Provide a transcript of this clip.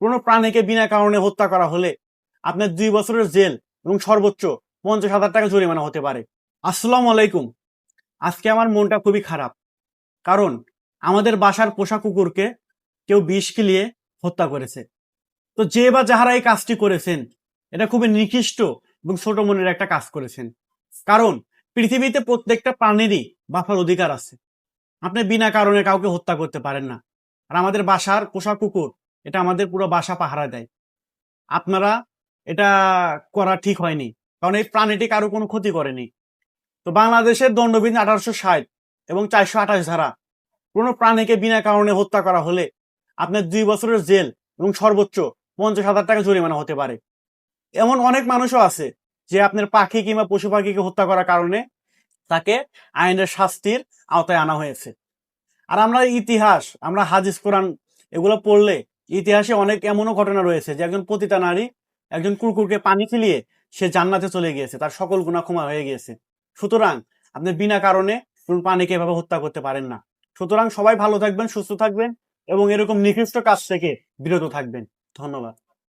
কোনো প্রাণীকে বিনা কারণে হত্যা করা হলে আপনার দুই বছরের জেল এবং সর্বোচ্চ পঞ্চাশ হাজার টাকা জরিমানা হতে পারে। আসসালামু আলাইকুম। আজকে আমার মনটা খুবই খারাপ। কারণ আমাদের বাসার পোষা কুকুরকে কেউ বিষ খিলিয়ে হত্যা করেছে। তো যে বা যাহারা এই কাজটি করেছেন, এটা খুবই নিকৃষ্ট এবং ছোট মনের একটা কাজ করেছেন। কারণ পৃথিবীতে প্রত্যেকটা প্রাণীরই বাফার অধিকার আছে। আপনি বিনা কারণে কাউকে হত্যা করতে পারেন না। আর আমাদের বাসার পোষা কুকুর এটা আমাদের পুরো বাসা পাহারা দেয়। আপনারা এটা করা ঠিক হয়নি, কারণ এই প্রাণীটি কারও কোনো ক্ষতি করেনি। তো বাংলাদেশের দণ্ডবিধি আঠারোশো ষাট এবং চারশো আঠাশ ধারা কোনো প্রাণীকে বিনা কারণে হত্যা করা হলে আপনার দুই বছরের জেল এবং সর্বোচ্চ পঞ্চাশ হাজার টাকা জরিমানা হতে পারে। এমন অনেক মানুষও আছে যে আপনার পাখি কিংবা পশু পাখিকে হত্যা করার কারণে তাকে আইনের শাস্তির আওতায় আনা হয়েছে। আর আমরা ইতিহাস, আমরা হাদিস, কোরআন এগুলো পড়লে ইতিহাসে অনেক এমনও ঘটনা রয়েছে যে একজন পতিতা নারী একজন কুকুরকে পানি খেলিয়ে সে জান্নাতে চলে গিয়েছে, তার সকল গুণা ক্ষমা হয়ে গিয়েছে। সুতরাং আপনি বিনা কারণে কোন পানিকে এভাবে হত্যা করতে পারেন না। সুতরাং সবাই ভালো থাকবেন, সুস্থ থাকবেন এবং এরকম নিকৃষ্ট কাজ থেকে বিরত থাকবেন। ধন্যবাদ।